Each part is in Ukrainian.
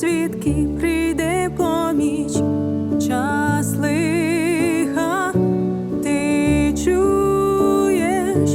Свідки прийде поміч час лиха ти чуєш.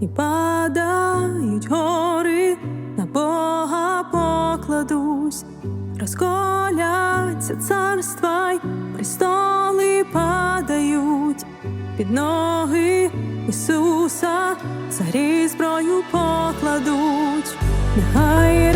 і падають гори, на Бога покладусь, розколяться царства й престоли падають. Під ноги Ісуса, царі зброю покладуть, нехай